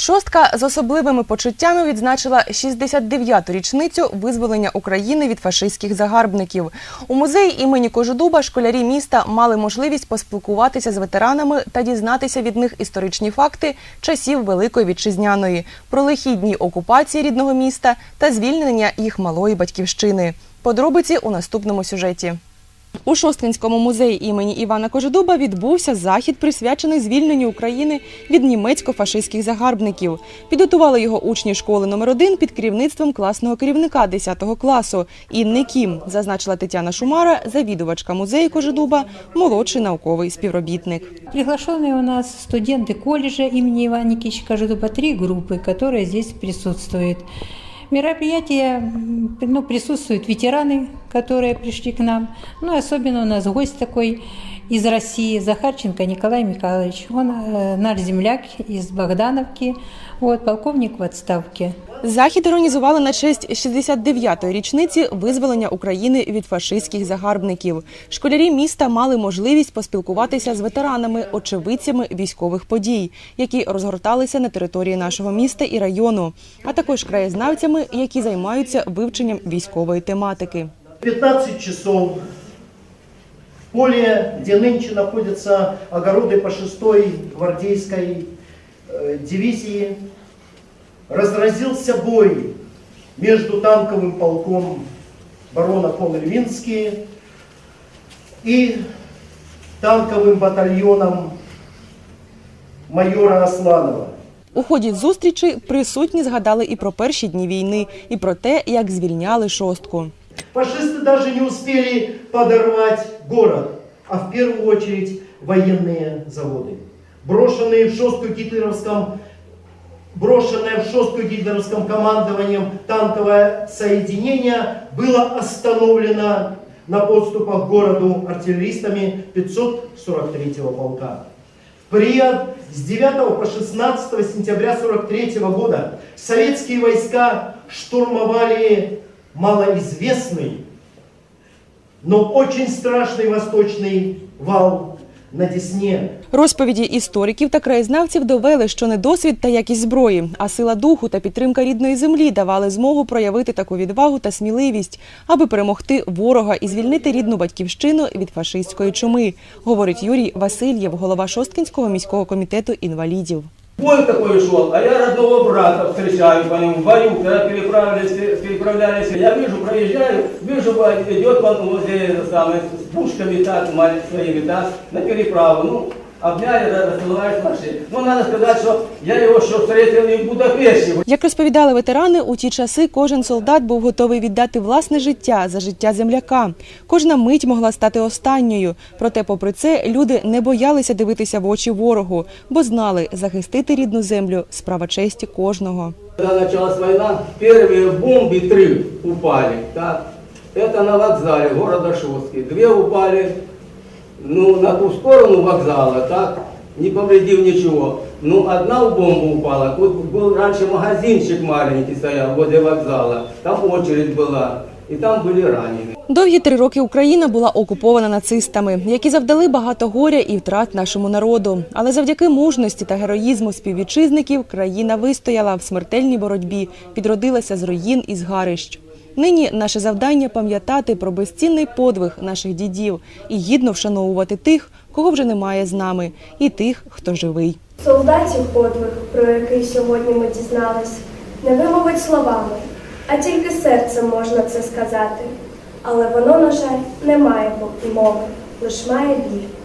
Шостка з особливими почуттями відзначила 69-ту річницю визволення України від фашистських загарбників. У музеї імені Кожедуба школярі міста мали можливість поспілкуватися з ветеранами та дізнатися від них історичні факти часів Великої Вітчизняної, про лихі дні окупації рідного міста та звільнення їх малої батьківщини. Подробиці у наступному сюжеті. У Шосткинському музеї імені Івана Кожедуба відбувся захід, присвячений звільненню України від німецько-фашистських загарбників. Підготували його учні школи номер 1 під керівництвом класного керівника 10 класу Інни Кім, зазначила Тетяна Шумара, завідувачка музею Кожедуба, молодший науковий співробітник. Приглашенные у нас студенты колледжа имени Ивана Никитича Кожедуба, три группы, которые здесь присутствуют. В мероприятии м, ну, присутствуют ветераны, которые пришли к нам. Ну, особенно у нас гость такой из России, Захарченко Николай Михайлович. Он э, наш земляк из Богдановки, вот, полковник в отставке. Захід організували на честь 69-ї річниці визволення України від фашистських загарбників. Школярі міста мали можливість поспілкуватися з ветеранами, очевидцями військових подій, які розгорталися на території нашого міста і району, а також краєзнавцями, які займаються вивченням військової тематики. 15 часов в поле, где нынче находятся огороды по 6-й гвардейской э, дивизии, разразился бой между танковым полком барона фон Львинский и танковым батальоном майора Асланова. У ході зустрічі присутні згадали і про перші дні війни, і про те, як звільняли шостку. Фашисты даже не успели подорвать город, а в первую очередь военные заводы. Брошенные в шостку гитлеровском, брошенное в шостку гитлеровском командованием танковое соединение было остановлено на подступах к городу артиллеристами 543-го полка. В с 9 по 16 сентября 43 года советские войска штурмовали малоизвестный, но очень страшный восточный вал на Десне. Розповіді істориків та краєзнавців довели, що не досвід та якість зброї, а сила духу та підтримка рідної землі давали змогу проявити таку відвагу та сміливість, аби перемогти ворога і звільнити рідну батьківщину від фашистської чуми, говорить Юрій Васильєв, голова Шосткінського міського комітету інвалідів. Бой такой шел, а я родного брата встречаю по нему в бою, когда переправлялись, переправлялись. Я вижу, проезжаю, вижу, идет он возле это с пушками так, своими, да, на переправу. Ну, обняли, рассылают машины. Ну, надо сказать, что я его еще встретил и в Будапеште. Як розповідали ветерани, у ті часи кожен солдат був готовий віддати власне життя за життя земляка. Кожна мить могла стати останньою. Проте, попри це, люди не боялися дивитися в очі ворогу, бо знали, захистити рідну землю справа честі кожного. Когда началась война, первые бомбы три упали, так. Это на вокзале города Шостки. Две упали, ну, на ту сторону вокзала, так, не повредив ничего. Ну, одна бомба упала. Тут был раньше магазинчик маленький стоял возле вокзала. Там очередь была. И там были раненые. Довгі три роки Україна була окупована нацистами, які завдали багато горя і втрат нашому народу. Але завдяки мужності та героїзму співвітчизників країна вистояла в смертельній боротьбі, підродилася з руїн і згарищ. Нині наше завдання пам'ятати про безцінний подвиг наших дідів і гідно вшановувати тих, кого вже немає з нами, і тих, хто живий. Солдатів подвиг, про який сьогодні ми дізнались, не вимовить словами, а тільки серцем можна це сказати. Але воно, на жаль, не має мови, лиш має біль.